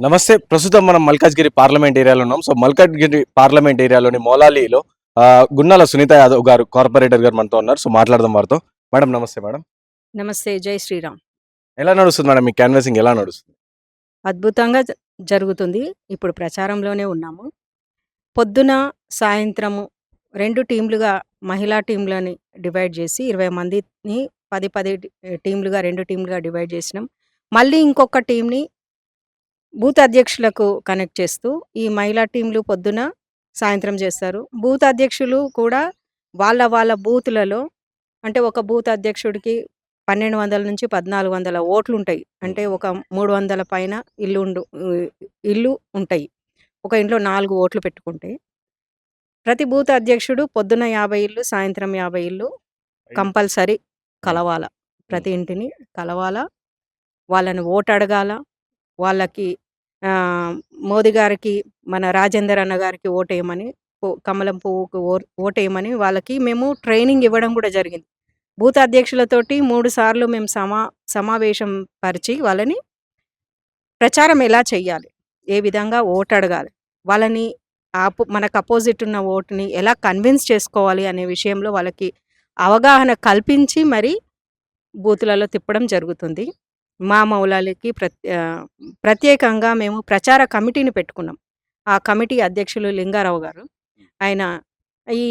నమస్తే. ప్రస్తుతం మనం మల్కాజ్గిరి పార్లమెంట్ ఏరియాలో ఉన్నాం. సో మల్కాజ్గిరి పార్లమెంట్ ఏరియాలోని మౌలాలీలో గున్నాల సునీత యాదవ్ గారు కార్పొరేటర్ గారు మనతో ఉన్నారు. సో మాట్లాడదాం వారితో. మేడం నమస్తే మేడం. నమస్తే. జై శ్రీరామ్. ఎలా నడుస్తుంది మేడం? మీ క్యాన్వాసింగ్ ఎలా నడుస్తుంది? అద్భుతంగా జరుగుతుంది. ఇప్పుడు ప్రచారంలోనే ఉన్నాము. పొద్దున సాయంత్రము రెండు టీంలుగా మహిళా టీంలని డివైడ్ చేసి ఇరవై మందిని పది పది టీంలుగా రెండు టీంలుగా డివైడ్ చేసినాం. మళ్ళీ ఇంకొక టీంని బూత్ అధ్యక్షులకు కనెక్ట్ చేస్తూ ఈ మహిళా టీంలు పొద్దున సాయంత్రం చేస్తారు. బూత్ అధ్యక్షులు కూడా వాళ్ళ వాళ్ళ బూతులలో అంటే ఒక బూత్ అధ్యక్షుడికి పన్నెండు వందల నుంచి పద్నాలుగు వందల ఓట్లు ఉంటాయి అంటే ఒక మూడు వందల పైన ఇల్లు ఉండు ఇల్లు ఉంటాయి. ఒక ఇంట్లో నాలుగు ఓట్లు పెట్టుకుంటే ప్రతి బూత్ అధ్యక్షుడు పొద్దున యాభై ఇల్లు సాయంత్రం యాభై ఇల్లు కంపల్సరీ కలవాల. ప్రతి ఇంటిని కలవాల. వాళ్ళని ఓటు అడగాల వాళ్ళకి మోదీ గారికి మన రాజేందర్ అన్న గారికి ఓటేయమని కమలం పువ్వుకు ఓటేయమని వాళ్ళకి మేము ట్రైనింగ్ ఇవ్వడం కూడా జరిగింది. బూత్ అధ్యక్షులతోటి మూడు సార్లు మేము సమా సమావేశం పరిచి వాళ్ళని ప్రచారం ఎలా చేయాలి ఏ విధంగా ఓటు అడగాలి? వాళ్ళని ఆపో మనకు అపోజిట్ ఉన్న ఓటుని ఎలా కన్విన్స్ చేసుకోవాలి అనే విషయంలో వాళ్ళకి అవగాహన కల్పించి మరి బూతులలో తిప్పడం జరుగుతుంది. మా మౌలాలకి ప్రత్యేకంగా మేము ప్రచార కమిటీని పెట్టుకున్నాం. ఆ కమిటీ అధ్యక్షులు లింగారావు గారు. ఆయన ఈ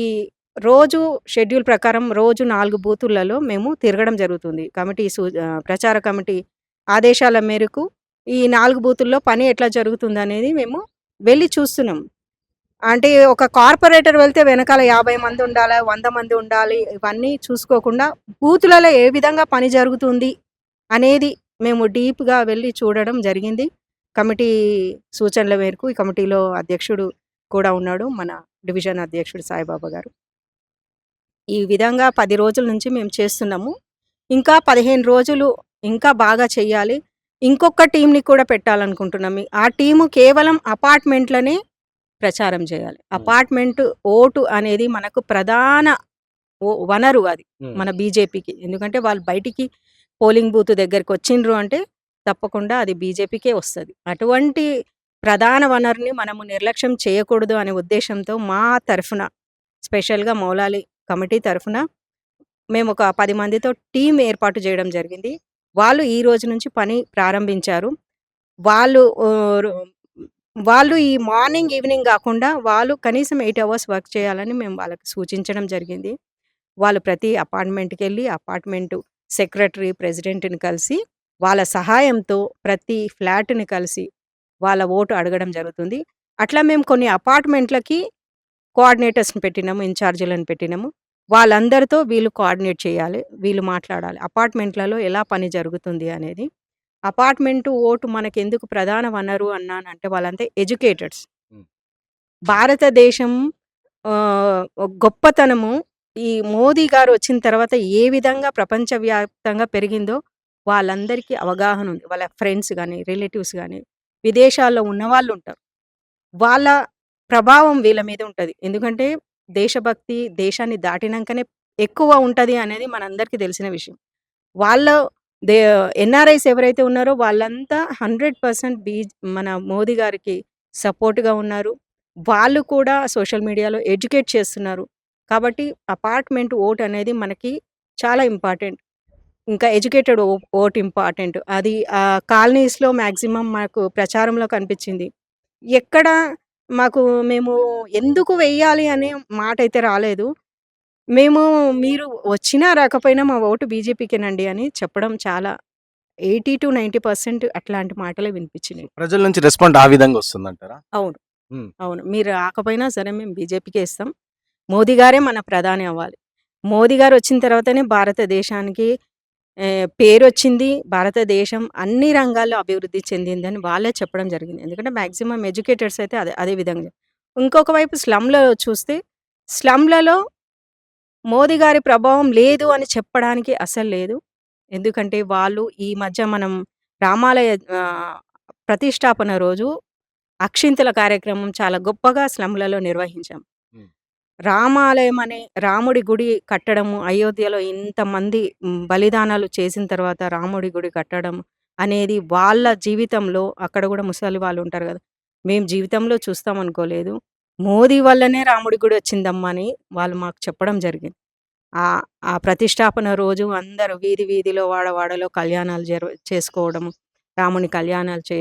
రోజు షెడ్యూల్ ప్రకారం రోజు నాలుగు బూతులలో మేము తిరగడం జరుగుతుంది. కమిటీ ప్రచార కమిటీ ఆదేశాల మేరకు ఈ నాలుగు బూతుల్లో పని ఎట్లా జరుగుతుంది అనేది మేము వెళ్ళి చూస్తున్నాం. అంటే ఒక కార్పొరేటర్ వెళ్తే వెనకాల యాభై మంది ఉండాలి వంద మంది ఉండాలి ఇవన్నీ చూసుకోకుండా బూతులలో ఏ విధంగా పని జరుగుతుంది అనేది మేము డీప్గా వెళ్ళి చూడడం జరిగింది. కమిటీ సూచనల మేరకు ఈ కమిటీలో అధ్యక్షుడు కూడా ఉన్నాడు. మన డివిజన్ అధ్యక్షుడు సాయిబాబా గారు. ఈ విధంగా పది రోజుల నుంచి మేము చేస్తున్నాము. ఇంకా పదిహేను రోజులు ఇంకా బాగా చెయ్యాలి ఇంకొక టీంని కూడా పెట్టాలనుకుంటున్నాం ఆ టీము కేవలం అపార్ట్మెంట్లనే ప్రచారం చేయాలి. అపార్ట్మెంట్ ఓటు అనేది మనకు ప్రధాన వనరు అది. మన బీజేపీకి. ఎందుకంటే వాళ్ళు బయటికి పోలింగ్ బూత్ దగ్గరికి వచ్చిండ్రు అంటే తప్పకుండా అది బీజేపీకే వస్తుంది. అటువంటి ప్రధాన వనరుని మనము నిర్లక్ష్యం చేయకూడదు అనే ఉద్దేశంతో మా తరఫున స్పెషల్గా మౌలాలి కమిటీ తరఫున మేము ఒక పది మందితో టీం ఏర్పాటు చేయడం జరిగింది. వాళ్ళు ఈ రోజు నుంచి పని ప్రారంభించారు. వాళ్ళు వాళ్ళు ఈ మార్నింగ్ ఈవినింగ్ కాకుండా వాళ్ళు కనీసం ఎయిట్ అవర్స్ వర్క్ చేయాలని మేము వాళ్ళకి సూచించడం జరిగింది. వాళ్ళు ప్రతి అపార్ట్మెంట్కి వెళ్ళి అపార్ట్మెంట్ సెక్రటరీ ప్రెసిడెంట్ని కలిసి వాళ్ళ సహాయంతో ప్రతి ఫ్లాట్ని కలిసి వాళ్ళ ఓటు అడగడం జరుగుతుంది. అట్లా మేము కొన్ని అపార్ట్మెంట్లకి కోఆర్డినేటర్స్ని పెట్టినాము ఇన్ఛార్జీలను పెట్టినాము. వాళ్ళందరితో వీళ్ళు కోఆర్డినేట్ చేయాలి వీళ్ళు మాట్లాడాలి. అపార్ట్మెంట్లలో ఎలా పని జరుగుతుంది అనేది. అపార్ట్మెంట్ ఓటు మనకి ఎందుకు ప్రధాన వనరు అన్నానంటే వాళ్ళంతా ఎడ్యుకేటెడ్స్. భారతదేశం గొప్పతనము ఈ మోదీ గారు వచ్చిన తర్వాత ఏ విధంగా ప్రపంచవ్యాప్తంగా పెరిగిందో వాళ్ళందరికీ అవగాహన ఉంది. వాళ్ళ ఫ్రెండ్స్ కానీ రిలేటివ్స్ కానీ విదేశాల్లో ఉన్న వాళ్ళు ఉంటారు. వాళ్ళ ప్రభావం వీళ్ళ మీద ఉంటుంది. ఎందుకంటే దేశభక్తి దేశాన్ని దాటినాకనే ఎక్కువ ఉంటుంది అనేది మనందరికీ తెలిసిన విషయం. వాళ్ళ దే ఎన్ఆర్ఐస్ ఎవరైతే ఉన్నారో వాళ్ళంతా హండ్రెడ్ పర్సెంట్ బీ మన మోదీ గారికి సపోర్ట్గా ఉన్నారు. వాళ్ళు కూడా సోషల్ మీడియాలో ఎడ్యుకేట్ చేస్తున్నారు. కాబట్టి అపార్ట్మెంట్ ఓట్ అనేది మనకి చాలా ఇంపార్టెంట్. ఇంకా ఎడ్యుకేటెడ్ ఓట్ ఇంపార్టెంట్. అది కాలనీస్లో మ్యాక్సిమం మాకు ప్రచారంలో కనిపించింది. ఎక్కడ మాకు మేము ఎందుకు వెయ్యాలి అనే మాట అయితే రాలేదు. మేము మీరు వచ్చినా రాకపోయినా మా ఓటు బీజేపీకేనండి అని చెప్పడం చాలా ఎయిటీ టు నైంటీ పర్సెంట్ అట్లాంటి మాటలే వినిపించినాయి. ప్రజల నుంచి రెస్పాండ్ ఆ విధంగా వస్తుందంటారా? అవును. అవును. మీరు రాకపోయినా సరే మేము బీజేపీకే ఇస్తాం. మోదీ గారే మన ప్రధాని అవ్వాలి. మోదీ గారు వచ్చిన తర్వాతనే భారతదేశానికి పేరు వచ్చింది. భారతదేశం అన్ని రంగాల్లో అభివృద్ధి చెందిందని వాళ్ళే చెప్పడం జరిగింది. ఎందుకంటే మ్యాక్సిమం ఎడ్యుకేటర్స్ అయితే అదే అదే విధంగా. ఇంకొక వైపు స్లమ్లో చూస్తే స్లమ్లలో మోదీ గారి ప్రభావం లేదు అని చెప్పడానికి అసలు లేదు. ఎందుకంటే వాళ్ళు ఈ మధ్య మనం రామాలయ ప్రతిష్టాపన రోజు అక్షింతల కార్యక్రమం చాలా గొప్పగా స్లమ్లలో నిర్వహించాం. రామాలయం అనే రాముడి గుడి కట్టడము అయోధ్యలో ఇంతమంది బలిదానాలు చేసిన తర్వాత రాముడి గుడి కట్టడం అనేది వాళ్ళ జీవితంలో అక్కడ కూడా ముసలి వాళ్ళు ఉంటారు కదా మేము జీవితంలో చూస్తాం అనుకోలేదు. మోదీ వల్లనే రాముడి గుడి వచ్చిందమ్మా అని వాళ్ళు మాకు చెప్పడం జరిగింది. ఆ ఆ ప్రతిష్టాపన రోజు అందరూ వీధి వీధిలో వాడవాడలో కళ్యాణాలు జరు చేసుకోవడము రాముని కళ్యాణాలు చే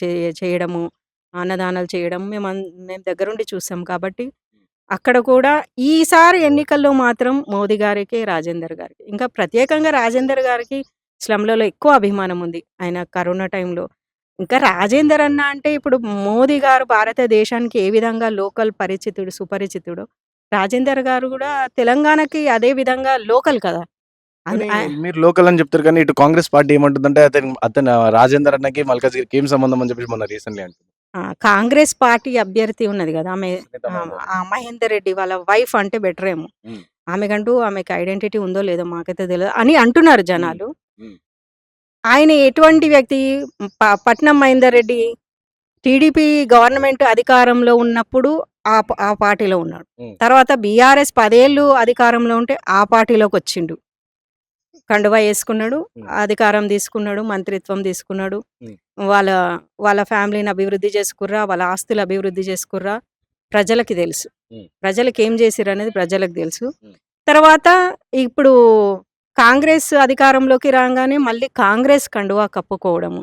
చే- చేయడము అన్నదానాలు చేయడం మేము మేము దగ్గరుండి చూసాం కాబట్టి అక్కడ కూడా ఈసారి ఎన్నికల్లో మాత్రం మోదీ గారికి రాజేందర్ గారికి ఇంకా ప్రత్యేకంగా రాజేందర్ గారికి స్లమ్లలో ఎక్కువ అభిమానం ఉంది ఆయన కరోనా టైంలో. ఇంకా రాజేందర్ అన్న అంటే ఇప్పుడు మోదీ గారు భారతదేశానికి ఏ విధంగా లోకల్ పరిచితుడు సుపరిచితుడు రాజేందర్ గారు కూడా తెలంగాణకి అదే విధంగా లోకల్ కదా. మీరు లోకల్ అని చెప్తారు కానీ ఇటు కాంగ్రెస్ పార్టీ ఏమంటుందంటే అతను అతను రాజేందర్ అన్నకి మల్కాజ్ గిరికి ఏం సంబంధం అని చెప్పేసి మొన్న రీసెంట్లీ అంటుంది. కాంగ్రెస్ పార్టీ అభ్యర్థి ఉన్నది కదా ఆమె మహేందర్. రెడ్డి వాళ్ళ వైఫ్ అంటే బెటర్ ఏమో ఉమ్. ఆమెకంటూ ఆమెకి ఐడెంటిటీ ఉందో లేదో మాకైతే తెలియదు అని అంటున్నారు జనాలు. ఆయన ఎటువంటి వ్యక్తి పట్నం మహేందర్ రెడ్డి టీడీపీ గవర్నమెంట్ అధికారంలో ఉన్నప్పుడు ఆ ఆ పార్టీలో ఉన్నాడు. తర్వాత బీఆర్ఎస్ పదేళ్ళు అధికారంలో ఉంటే ఆ పార్టీలోకి వచ్చిండు కండువా వేసుకున్నాడు. అధికారం తీసుకున్నాడు మంత్రిత్వం తీసుకున్నాడు. వాళ్ళ వాళ్ళ ఫ్యామిలీని అభివృద్ధి చేసుకుర్రా వాళ్ళ ఆస్తులు అభివృద్ధి చేసుకుర్రా ప్రజలకి తెలుసు. ప్రజలకు ఏం చేసిర్రు అనేది ప్రజలకు తెలుసు. తర్వాత ఇప్పుడు కాంగ్రెస్ అధికారంలోకి రాగానే మళ్ళీ కాంగ్రెస్ కండువా కప్పుకోవడము.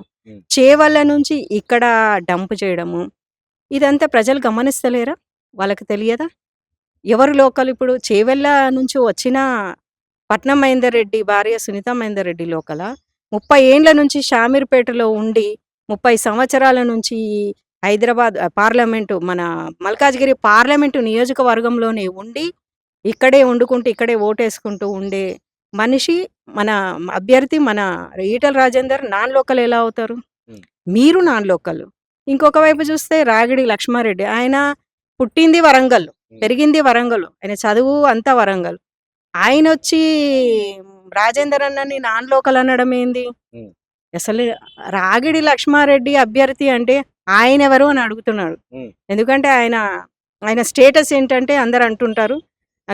చేవల్ల నుంచి ఇక్కడ డంప్ చేయడము ఇదంతా ప్రజలు గమనిస్తలేరా వాళ్ళకి తెలియదా ఎవరు లోకల్ ఇప్పుడు చేవెళ్ళ నుంచి వచ్చిన పట్నం మహేందర్ రెడ్డి భార్య సునీత మహేందర్ రెడ్డి లోకల ముప్పై ఏండ్ల నుంచి షామీర్పేటలో ఉండి ముప్పై సంవత్సరాల నుంచి హైదరాబాద్ పార్లమెంటు మన మల్కాజ్గిరి పార్లమెంటు నియోజకవర్గంలోనే ఉండి ఇక్కడే వండుకుంటూ ఇక్కడే ఓటేసుకుంటూ ఉండే మనిషి మన అభ్యర్థి మన ఈటల రాజేందర్ నాన్ లోకల్ ఎలా అవుతారు. మీరు నాన్ లోకల్. ఇంకొక వైపు చూస్తే రాగిడి లక్ష్మారెడ్డి. ఆయన పుట్టింది వరంగల్ పెరిగింది వరంగల్. ఆయన చదువు అంతా వరంగల్. ఆయన వచ్చి రాజేందర్ అన్నని నాన్ లోకల్ అనడం ఏంది. అసలు రాగిడి లక్ష్మారెడ్డి అభ్యర్థి అంటే ఆయన ఎవరు అని అడుగుతున్నాడు. ఎందుకంటే ఆయన ఆయన స్టేటస్ ఏంటంటే అందరు అంటుంటారు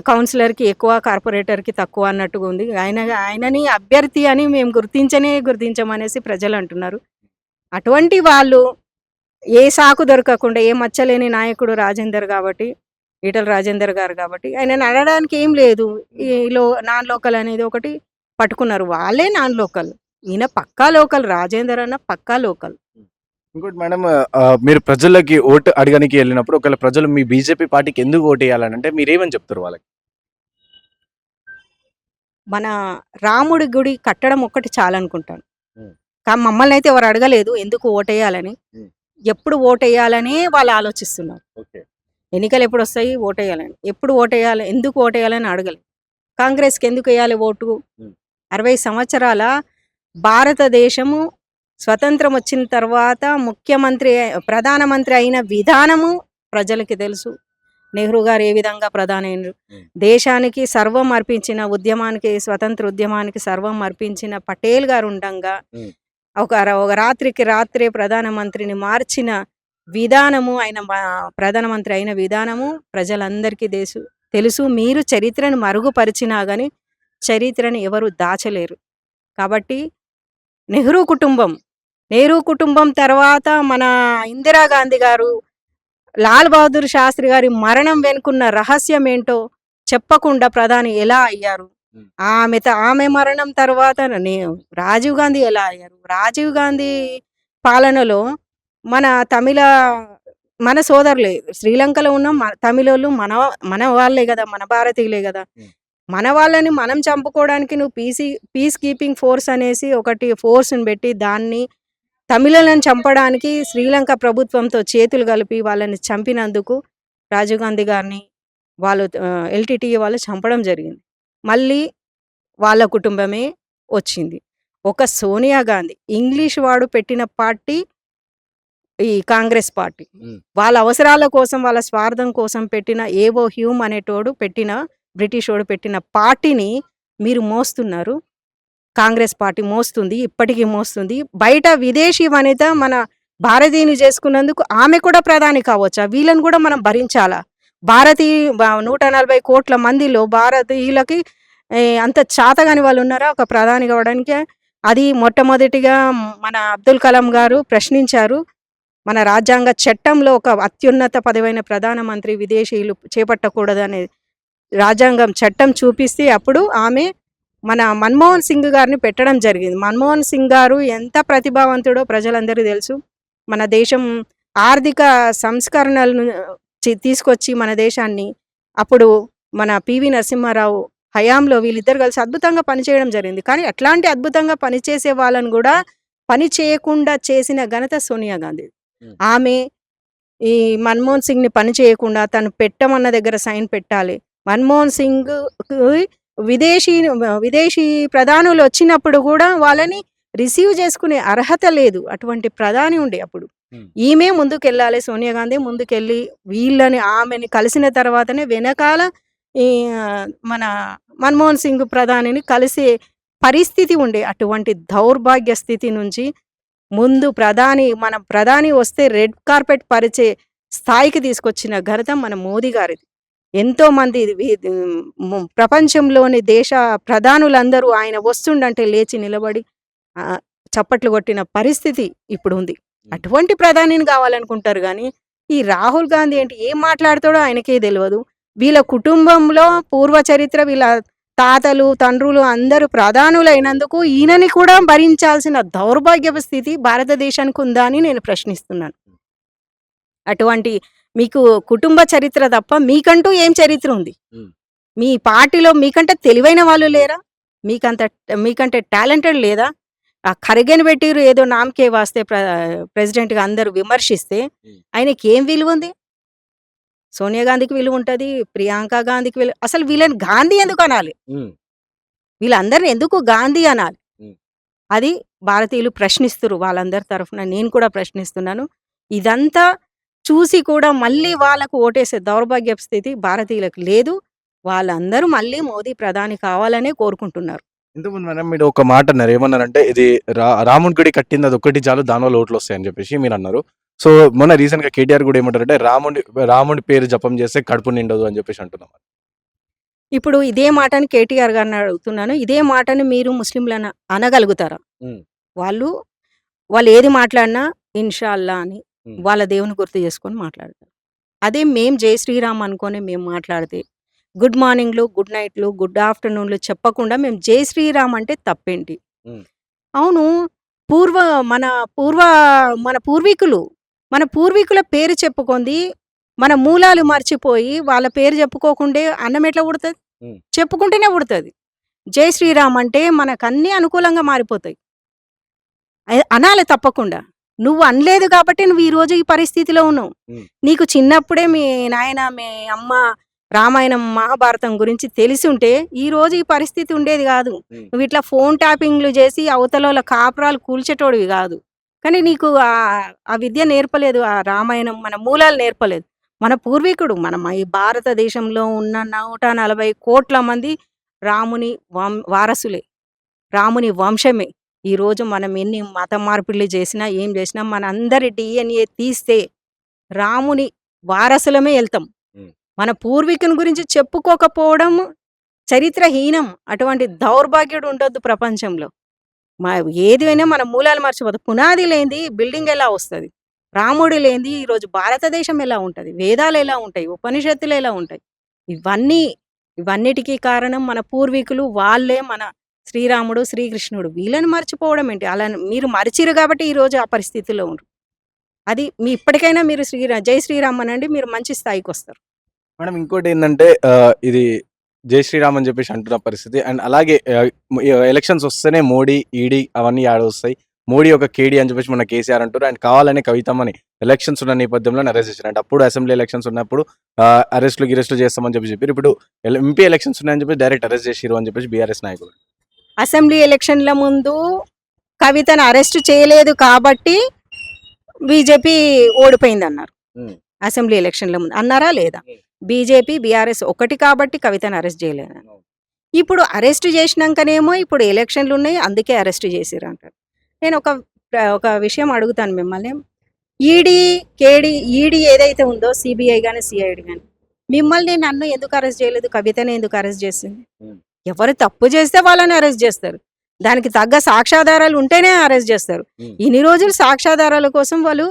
కౌన్సిలర్కి ఎక్కువ కార్పొరేటర్కి తక్కువ అన్నట్టుగా ఉంది ఆయన ఆయనని అభ్యర్థి అని మేము గుర్తించనే గుర్తించమనేసి ప్రజలు అంటున్నారు అటువంటి వాళ్ళు ఏ సాకు దొరకకుండా ఏ మచ్చలేని నాయకుడు రాజేందర్ కాబట్టి ఈటల రాజేందర్ గారు కాబట్టి ఆయన అడగడానికి ఏం లేదు. ఈలో నాన్ లోకల్ అనేది ఒకటి పట్టుకున్నారు. వాళ్ళే నాన్ లోకల్. ఈయన పక్కా లోకల్ రాజేందర్ అన్న పక్కా లోకల్. ఇంకోటి మేడం మీరు ప్రజలకి ఓటు అడగడానికి వెళ్ళినప్పుడు ఒకవేళ ప్రజలు మీ బీజేపీ పార్టీకి ఎందుకు ఓటు వేయాలని అంటే మీరు ఏమని చెప్తారు వాళ్ళకి? మన రాముడి గుడి కట్టడం ఒక్కటి చాలనుకుంటాను. కానీ మమ్మల్ని అయితే ఎవరు అడగలేదు ఎందుకు ఓటేయాలని. ఎప్పుడు ఓటేయాలనే వాళ్ళు ఆలోచిస్తున్నారు. ఓకే. ఎన్నికలు ఎప్పుడు వస్తాయి? ఓటేయాలని ఎప్పుడు ఓటేయాలి? ఎందుకు ఓటేయాలని అడగలేదు కాంగ్రెస్కి ఎందుకు వేయాలి ఓటు. అరవై సంవత్సరాల భారతదేశము స్వతంత్రం వచ్చిన తర్వాత ముఖ్యమంత్రి ప్రధానమంత్రి అయిన విధానము ప్రజలకి తెలుసు. నెహ్రూ గారు ఏ విధంగా ప్రధాని అయినరు. ఉమ్. దేశానికి సర్వం అర్పించిన ఉద్యమానికి స్వతంత్ర ఉద్యమానికి సర్వం అర్పించిన పటేల్ గారు ఉండంగా ఒక రాత్రికి రాత్రే ప్రధానమంత్రిని మార్చిన విధానము ఆయన ప్రధానమంత్రి అయిన విధానము ప్రజలందరికీ దేశు తెలుసు. మీరు చరిత్రను మరుగుపరిచినా కానీ చరిత్రను ఎవరు దాచలేరు. కాబట్టి నెహ్రూ కుటుంబం నెహ్రూ కుటుంబం తర్వాత మన ఇందిరాగాంధీ గారు లాల్ బహదూర్ శాస్త్రి గారి మరణం వెనుకున్న రహస్యం ఏంటో చెప్పకుండా ప్రధాని ఎలా అయ్యారు. ఆమె ఆమె మరణం తర్వాత రాజీవ్ గాంధీ ఎలా అయ్యారు? రాజీవ్ గాంధీ పాలనలో మన తమిళ మన సోదరులే. శ్రీలంకలో ఉన్న మన తమిళోళ్ళు మన మన వాళ్ళే కదా మన భారతీయులే కదా. మన వాళ్ళని మనం చంపుకోవడానికి నువ్వు పీసీ పీస్ కీపింగ్ ఫోర్స్ అనేసి ఒకటి ఫోర్స్ని పెట్టి దాన్ని తమిళలను చంపడానికి శ్రీలంక ప్రభుత్వంతో చేతులు కలిపి వాళ్ళని చంపినందుకు రాజీవ్ గాంధీ గారిని వాళ్ళు ఎల్టీటీ వాళ్ళు చంపడం జరిగింది. మళ్ళీ వాళ్ళ కుటుంబమే వచ్చింది. ఒక సోనియా గాంధీ ఇంగ్లీష్ వాడు పెట్టిన పార్టీ ఈ కాంగ్రెస్ పార్టీ. వాళ్ళ అవసరాల కోసం వాళ్ళ స్వార్థం కోసం పెట్టిన ఏవో హ్యూమ్ అనేటోడు పెట్టిన బ్రిటిష్ వాడు పెట్టిన పార్టీని మీరు మోస్తున్నారు. కాంగ్రెస్ పార్టీ మోస్తుంది ఇప్పటికీ మోస్తుంది. బయట విదేశీ వనిత మన భారతీయుని చేసుకున్నందుకు ఆమె కూడా ప్రధాని కావచ్చా? వీళ్ళని కూడా మనం భరించాలా? భారతీయ నూట నలభై కోట్ల మందిలో భారతీయులకి అంత చాతగాని వాళ్ళు ఉన్నారా? ఒక ప్రధాని కావడానికి. అది మొట్టమొదటిగా మన అబ్దుల్ కలాం గారు ప్రశ్నించారు. మన రాజ్యాంగ చట్టంలో ఒక అత్యున్నత పదవైన ప్రధానమంత్రి విదేశీయులు చేపట్టకూడదనే రాజ్యాంగం చట్టం చూపిస్తే అప్పుడు ఆమె మన మన్మోహన్ సింగ్ గారిని పెట్టడం జరిగింది. మన్మోహన్ సింగ్ గారు ఎంత ప్రతిభావంతుడో ప్రజలందరూ తెలుసు. మన దేశం ఆర్థిక సంస్కరణలను చి- తీసుకొచ్చి మన దేశాన్ని అప్పుడు మన పివి నరసింహారావు హయాంలో వీళ్ళిద్దరు కలిసి అద్భుతంగా పనిచేయడం జరిగింది. కానీ అట్లాంటి అద్భుతంగా పనిచేసే వాళ్ళని కూడా పని చేయకుండా చేసిన ఘనత సోనియా గాంధీ ఆమె ఈ మన్మోహన్ సింగ్ని పని చేయకుండా తను పెట్టమన్న దగ్గర సైన్ పెట్టాలి. మన్మోహన్ సింగ్ విదేశీ విదేశీ ప్రధానులు వచ్చినప్పుడు కూడా వాళ్ళని రిసీవ్ చేసుకునే అర్హత లేదు. అటువంటి ప్రధాని ఉండే అప్పుడు. ఈమె ముందుకెళ్ళాలి సోనియా గాంధీ ముందుకెళ్ళి వీళ్ళని ఆమెని కలిసిన తర్వాతనే వెనకాల ఈ మన మన్మోహన్ సింగ్ ప్రధానిని కలిసే పరిస్థితి ఉండే. అటువంటి దౌర్భాగ్య స్థితి నుంచి ముందు ప్రధాని మన ప్రధాని వస్తే రెడ్ కార్పెట్ పరిచే స్థాయికి తీసుకొచ్చిన ఘనత మన మోదీ గారిది. ఎంతో మంది ప్రపంచంలోని దేశ ప్రధానులందరూ ఆయన వస్తుండంటే లేచి నిలబడి చప్పట్లు కొట్టిన పరిస్థితి ఇప్పుడు ఉంది. అటువంటి ప్రధానిని కావాలనుకుంటారు కానీ ఈ రాహుల్ గాంధీ ఏంటి ఏం మాట్లాడతాడో ఆయనకే తెలియదు వీళ్ళ కుటుంబంలో పూర్వ చరిత్ర వీళ్ళ తాతలు తండ్రులు అందరూ ప్రధానులైనందుకు ఈయనని కూడా భరించాల్సిన దౌర్భాగ్యపు స్థితి భారతదేశానికి ఉందా అని నేను ప్రశ్నిస్తున్నాను. అటువంటి మీకు కుటుంబ చరిత్ర తప్ప మీకంటూ ఏం చరిత్ర ఉంది. మీ పార్టీలో మీకంటే తెలివైన వాళ్ళు లేరా? మీకంత మీకంటే టాలెంటెడ్ లేదా? ఆ ఖర్గేని పెట్టిరు ఏదో నామకే వాస్తే ప్ర ప్రెసిడెంట్గా అందరూ విమర్శిస్తే. ఆయనకి ఏం విలువ ఉంది? సోనియా గాంధీకి విలువ ఉంటుంది ప్రియాంక గాంధీకి విలువ అసలు వీళ్ళని గాంధీ ఎందుకు అనాలి? వీళ్ళందరిని ఎందుకు గాంధీ అనాలి. అది భారతీయులు ప్రశ్నిస్తున్నారు వాళ్ళందరి తరఫున నేను కూడా ప్రశ్నిస్తున్నాను. ఇదంతా చూసి కూడా మళ్ళీ వాళ్ళకు ఓటేసే దౌర్భాగ్య స్థితి భారతీయులకు లేదు. వాళ్ళందరూ మళ్ళీ మోదీ ప్రధాని కావాలనే కోరుకుంటున్నారు. ఇంతకుముందు మేడం మీరు ఒక మాట అన్నారు ఏమన్నారంటే ఇది రా రాముడి గుడి కట్టింది అది ఒకటి చాలు దానివల్ల ఓట్లు వస్తాయని చెప్పేసి మీరు అన్నారు సో మొన్న రీసెంట్గా కేటీఆర్ కూడా ఏమంటారంటే రాముడి రాముడి పేరు జపం చేస్తే కడుపు నిండదు అని చెప్పేసి అంటున్నాం ఇప్పుడు ఇదే మాటని కేటీఆర్ గారిని అడుగుతున్నాను ఇదే మాటని మీరు ముస్లింలను అనగలుగుతారా. వాళ్ళు వాళ్ళు ఏది మాట్లాడినా ఇన్షాల్లా అని. వాళ్ళ దేవుని గుర్తు చేసుకొని మాట్లాడతారు అదే మేం జై శ్రీరామ్ అనుకొని మేము మాట్లాడితే గుడ్ మార్నింగ్లు గుడ్ నైట్లు గుడ్ ఆఫ్టర్నూన్లు చెప్పకుండా మేము జై శ్రీరామ్ అంటే తప్పేంటి. అవును పూర్వ మన పూర్వ మన పూర్వీకులు మన పూర్వీకుల పేరు చెప్పుకుంది మన మూలాలు మర్చిపోయి వాళ్ళ పేరు చెప్పుకోకుండే అన్నం ఎట్లా పుడుతుంది? ఉమ్. చెప్పుకుంటేనే పుడుతుంది. జై శ్రీరామ్ అంటే మనకు అన్ని అనుకూలంగా మారిపోతాయి. అనాలి తప్పకుండా. నువ్వు అనలేదు కాబట్టి నువ్వు ఈ రోజు ఈ పరిస్థితిలో ఉన్నావు. నీకు చిన్నప్పుడే మీ నాయన మీ అమ్మ రామాయణం మహాభారతం గురించి తెలిసి ఉంటే ఈ రోజు ఈ పరిస్థితి ఉండేది కాదు. నువ్వు ఇట్లా ఫోన్ ట్యాపింగ్లు చేసి అవతల కాపురాలు కూల్చేటోడివి కాదు. కానీ నీకు ఆ ఆ విద్య నేర్పలేదు ఆ రామాయణం మన మూలాలు నేర్పలేదు. మన పూర్వీకుడు మనం ఈ భారతదేశంలో ఉన్న నూట నలభై కోట్ల మంది రాముని వం వారసులే. రాముని వంశమే. ఈ రోజు మనం ఎన్ని మత మార్పిళ్ళు చేసినా ఏం చేసినా మన అందరి డిఎన్ఏ తీస్తే రాముని వారసులమే వెళ్తాం. మన పూర్వీకుని గురించి చెప్పుకోకపోవడం చరిత్రహీనం. అటువంటి దౌర్భాగ్యుడు ఉండొద్దు ప్రపంచంలో. మా ఏది అయినా మన మూలాలు మర్చిపోతాం పునాది లేనిది బిల్డింగ్ ఎలా వస్తుంది? రాముడు లేనిది ఈరోజు భారతదేశం ఎలా ఉంటుంది? వేదాలు ఎలా ఉంటాయి? ఉపనిషత్తులు ఎలా ఉంటాయి? ఇవన్నీ ఇవన్నిటికీ కారణం మన పూర్వీకులు వాళ్ళే మన శ్రీరాముడు శ్రీకృష్ణుడు. వీళ్ళని మర్చిపోవడం ఏంటి? అలా మీరు మరిచిరు కాబట్టి ఈరోజు ఆ పరిస్థితిలో ఉండరు. అది మీ ఇప్పటికైనా మీరు శ్రీరా జై శ్రీరామ్ అనండి మీరు మంచి స్థాయికి వస్తారు మేడం ఇంకోటి ఏంటంటే ఇది జై శ్రీరామ్ అని చెప్పేసి అంటున్న పరిస్థితి. అండ్ అలాగే ఎలక్షన్స్ వస్తేనే మోడీ ఈడీ అవన్నీ యాడ్ వస్తాయి. మోడీ ఒక కేడీ అని చెప్పేసి మన కేసీఆర్ అంటారు అండ్ కావాలని కవితమ్మని ఎలక్షన్స్ ఉన్న నేపథ్యంలో అరెస్ట్ చేశారు. అంటే అప్పుడు అసెంబ్లీ ఎలక్షన్స్ ఉన్నప్పుడు అరెస్టులు గిరెస్టులు చేస్తామని చెప్పి చెప్పారు. ఇప్పుడు ఎంపీ ఎలక్షన్స్ ఉన్నాయని చెప్పి డైరెక్ట్ అరెస్ట్ చేసిరు అని చెప్పేసి బీఆర్ఎస్ నాయకులు. అసెంబ్లీ ఎలక్షన్ల ముందు కవితను అరెస్ట్ చేయలేదు కాబట్టి బీజేపీ ఓడిపోయింది అన్నారు. అసెంబ్లీ ఎలక్షన్ల ముందు. అన్నారా లేదా. బీజేపీ బీఆర్ఎస్ ఒకటి కాబట్టి కవితను అరెస్ట్ చేయలేదు. ఇప్పుడు అరెస్ట్ చేసినాకనేమో ఇప్పుడు ఎలక్షన్లు ఉన్నాయి అందుకే అరెస్ట్ చేసిరు అంటారు. నేను ఒక ఒక విషయం అడుగుతాను మిమ్మల్ని. ఈడీ కేడీ ఈడీ ఏదైతే ఉందో సిబిఐ కానీ సిఐడి కానీ మిమ్మల్ని నన్ను ఎందుకు అరెస్ట్ చేయలేదు? కవితని ఎందుకు అరెస్ట్ చేసింది. ఎవరు తప్పు చేస్తే వాళ్ళని అరెస్ట్ చేస్తారు. దానికి తగ్గ సాక్ష్యాధారాలు ఉంటేనే అరెస్ట్ చేస్తారు. ఇన్ని రోజులు సాక్ష్యాధారాల కోసం వాళ్ళు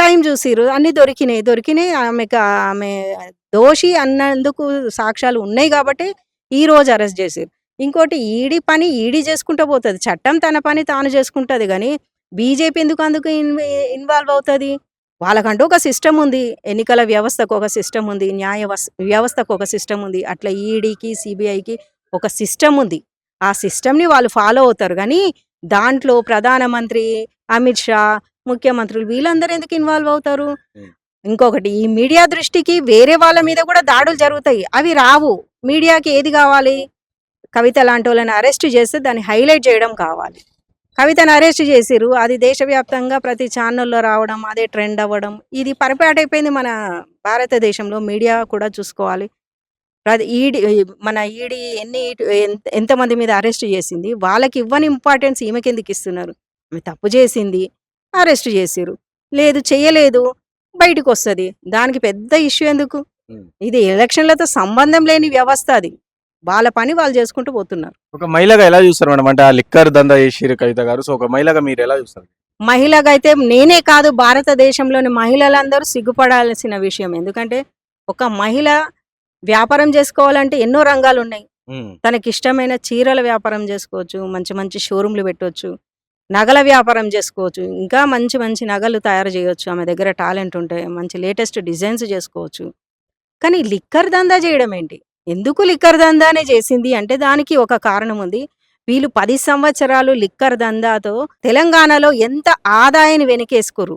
టైం చూసిరు అన్ని దొరికినాయి. దొరికినాయి ఆమెకు ఆమె దోషి అన్నందుకు సాక్ష్యాలు ఉన్నాయి కాబట్టి ఈ రోజు అరెస్ట్ చేసిర్రు. ఇంకోటి ఈడీ పని ఈడీ చేసుకుంటూ పోతుంది. చట్టం తన పని తాను చేసుకుంటుంది కానీ బీజేపీ ఎందుకు అందుకు ఇన్వాల్వ్ అవుతుంది? వాళ్ళకంటూ ఒక సిస్టమ్ ఉంది. ఎన్నికల వ్యవస్థకు ఒక సిస్టమ్ ఉంది. న్యాయ వస్- వ్యవస్థకు ఒక సిస్టమ్ ఉంది. అట్లా ఈడీకి సిబిఐకి ఒక సిస్టమ్ ఉంది. ఆ సిస్టమ్ని వాళ్ళు ఫాలో అవుతారు. కానీ దాంట్లో ప్రధానమంత్రి అమిత్ షా ముఖ్యమంత్రులు వీళ్ళందరూ ఎందుకు ఇన్వాల్వ్ అవుతారు. ఇంకొకటి ఈ మీడియా దృష్టికి వేరే వాళ్ళ మీద కూడా దాడులు జరుగుతాయి. అవి రావు. మీడియాకి ఏది కావాలి? కవిత లాంటి వాళ్ళని అరెస్ట్ చేస్తే దాన్ని హైలైట్ చేయడం కావాలి. కవితను అరెస్ట్ చేసిరు అది దేశవ్యాప్తంగా ప్రతి ఛానల్లో రావడం అదే ట్రెండ్ అవ్వడం ఇది పరిపాటి అయిపోయింది మన భారతదేశంలో. మీడియా కూడా చూసుకోవాలి. ఈడి మన ఈడి ఎన్ని ఎంత- ఎంతమంది మీద అరెస్ట్ చేసింది? వాళ్ళకి ఇవ్వని ఇంపార్టెన్స్ ఈమెకి ఎందుకు ఇస్తున్నారు? ఆమె తప్పు చేసింది. అరెస్ట్ చేసిరు లేదు చేయలేదు. బయటకు వస్తుంది దానికి పెద్ద ఇష్యూ ఎందుకు. ఇది ఎలక్షన్లతో సంబంధం లేని వ్యవస్థ అది. వాళ్ళ పని వాళ్ళు చేసుకుంటూ పోతున్నారు. ఒక మహిళగా ఎలా చూస్తారు మేడం? అంటే ఆ లిక్కర్ దందా చేసిరు కవిత గారు. సో ఒక మహిళగా మీరు ఎలా చూస్తారు? మహిళగా అయితే నేనే కాదు భారతదేశంలోని మహిళలందరూ సిగ్గుపడాల్సిన విషయం. ఎందుకంటే ఒక మహిళ వ్యాపారం చేసుకోవాలంటే ఎన్నో రంగాలు ఉన్నాయి. తనకి ఇష్టమైన చీరల వ్యాపారం చేసుకోవచ్చు మంచి మంచి షోరూమ్లు పెట్టవచ్చు నగల వ్యాపారం చేసుకోవచ్చు. ఇంకా మంచి మంచి నగలు తయారు చేయొచ్చు. ఆమె దగ్గర టాలెంట్ ఉంటే మంచి లేటెస్ట్ డిజైన్స్ చేసుకోవచ్చు. కానీ లిక్కర్ దందా చేయడం ఏంటి? ఎందుకు లిక్కర్ దందానే చేసింది? అంటే దానికి ఒక కారణం ఉంది. వీళ్ళు పది సంవత్సరాలు లిక్కర్ దందాతో తెలంగాణలో ఎంత ఆదాయాన్ని వెనకేసుకోరు.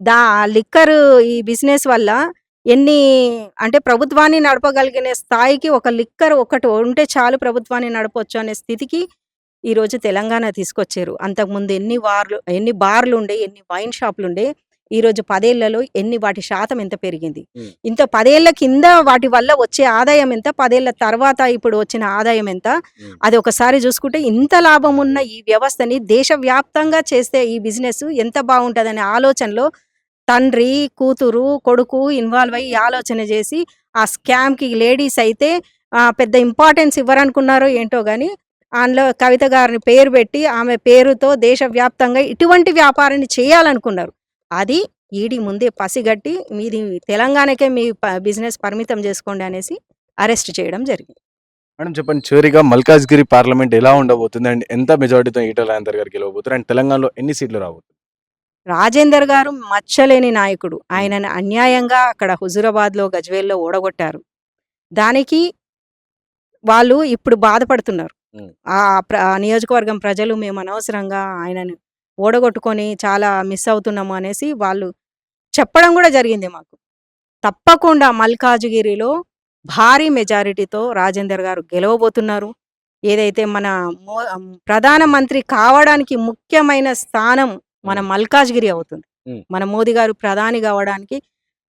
దా లిక్కర్ ఈ బిజినెస్ వల్ల ఎన్ని అంటే ప్రభుత్వాన్ని నడపగలిగిన స్థాయికి ఒక లిక్కర్ ఒకటి ఉంటే చాలు ప్రభుత్వాన్ని నడపొచ్చు అనే స్థితికి ఈ రోజు తెలంగాణ తీసుకొచ్చారు అంతకుముందు ఎన్ని వార్లు ఎన్ని బార్లు ఉండే ఎన్ని వైన్ షాపులు ఉండే ఈ రోజు పదేళ్ళలో ఎన్ని వాటి శాతం ఎంత పెరిగింది. ఇంత పదేళ్ళ కింద వాటి వల్ల వచ్చే ఆదాయం ఎంత పదేళ్ళ తర్వాత ఇప్పుడు వచ్చిన ఆదాయం ఎంత. అది ఒకసారి చూసుకుంటే ఇంత లాభం ఉన్న ఈ వ్యవస్థని దేశవ్యాప్తంగా చేస్తే ఈ బిజినెస్ ఎంత బాగుంటుందనే ఆలోచనలో తండ్రి కూతురు కొడుకు ఇన్వాల్వ్ అయ్యి ఆలోచన చేసి ఆ స్కామ్కి లేడీస్ అయితే పెద్ద ఇంపార్టెన్స్ ఇవ్వరనుకున్నారో ఏంటో కానీ అందులో కవిత గారిని పేరు పెట్టి ఆమె పేరుతో దేశవ్యాప్తంగా ఇటువంటి వ్యాపారాన్ని చేయాలనుకున్నారు. అది ఈడీ ముందే పసిగట్టి మీది తెలంగాణకే మీ బిజినెస్ పరిమితం చేసుకోండి అనేసి అరెస్ట్ చేయడం జరిగింది. మేడం చెప్పండి చివరిగా మల్కాజ్గిరి పార్లమెంట్ ఎలా ఉండబోతుంది అండ్ ఎంత మెజారిటీతో ఈటల రాజేందర్ గారు గెలవబోతున్నారు అండ్ తెలంగాణలో ఎన్ని సీట్లు రాబోతుంది రాజేందర్ గారు మచ్చలేని నాయకుడు. ఆయనని అన్యాయంగా అక్కడ హుజురాబాద్లో గజ్వేల్లో ఓడగొట్టారు. దానికి వాళ్ళు ఇప్పుడు బాధపడుతున్నారు. ఆ ప్ర- నియోజకవర్గం ప్రజలు మేము అనవసరంగా ఆయనను ఓడగొట్టుకొని చాలా మిస్ అవుతున్నాము అనేసి వాళ్ళు చెప్పడం కూడా జరిగింది మాకు. తప్పకుండా మల్కాజ్గిరిలో భారీ మెజారిటీతో రాజేందర్ గారు గెలవబోతున్నారు. ఏదైతే మన ప్రధానమంత్రి కావడానికి ముఖ్యమైన స్థానం మన మల్కాజ్గిరి అవుతుంది. మన మోదీ గారు ప్రధాని కావడానికి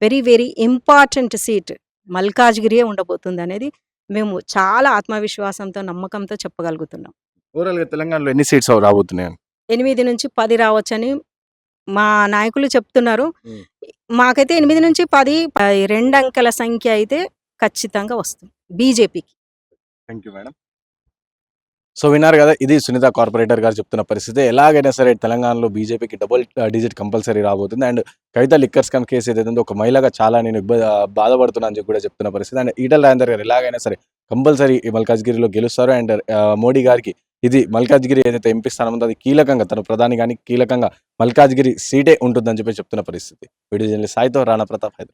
వెరీ వెరీ ఇంపార్టెంట్ సీట్ మల్కాజ్గిరియే ఉండబోతుంది అనేది మేము చాలా ఆత్మవిశ్వాసంతో నమ్మకంతో చెప్పగలుగుతున్నాం. ఓవరాల్గా తెలంగాణలో ఎన్ని సీట్స్ రాబోతున్నాయి? ఎనిమిది నుంచి పది రావచ్చని మా నాయకులు చెప్తున్నారు. మాకైతే ఎనిమిది నుంచి పది రెండు అంకెల సంఖ్య అయితే ఖచ్చితంగా వస్తుంది. బీజేపీకి. Thank you madam. సో విన్నారు కదా ఇది సునీత కార్పొరేటర్ గారు చెప్తున్న పరిస్థితి. ఎలాగైనా సరే తెలంగాణలో బీజేపీకి డబుల్ డిజిట్ కంపల్సరీ రాబోతుంది. And Kavitha liquor scam case ఏదైతే ఒక మహిళగా చాలా నేను ఇబ్బంది బాధపడుతున్నా అని చెప్పి కూడా చెప్తున్న పరిస్థితి. అండ్ ఈటల రాజేందర్ గారు ఎలాగైనా సరే కంపల్సరీ మల్కాజ్గిరిలో గెలుస్తారు. అండ్ మోడీ గారికి ఇది మల్కాజ్గిరి ఏదైతే ఎంపీ స్థానం ఉందో అది కీలకంగా తన ప్రధాని కానీ కీలకంగా మల్కాజ్గిరి సీటే ఉంటుందని చెప్పి చెప్తున్న పరిస్థితి. వీడియో జర్నలిస్ట్ సాయితో రాణా ప్రతాప్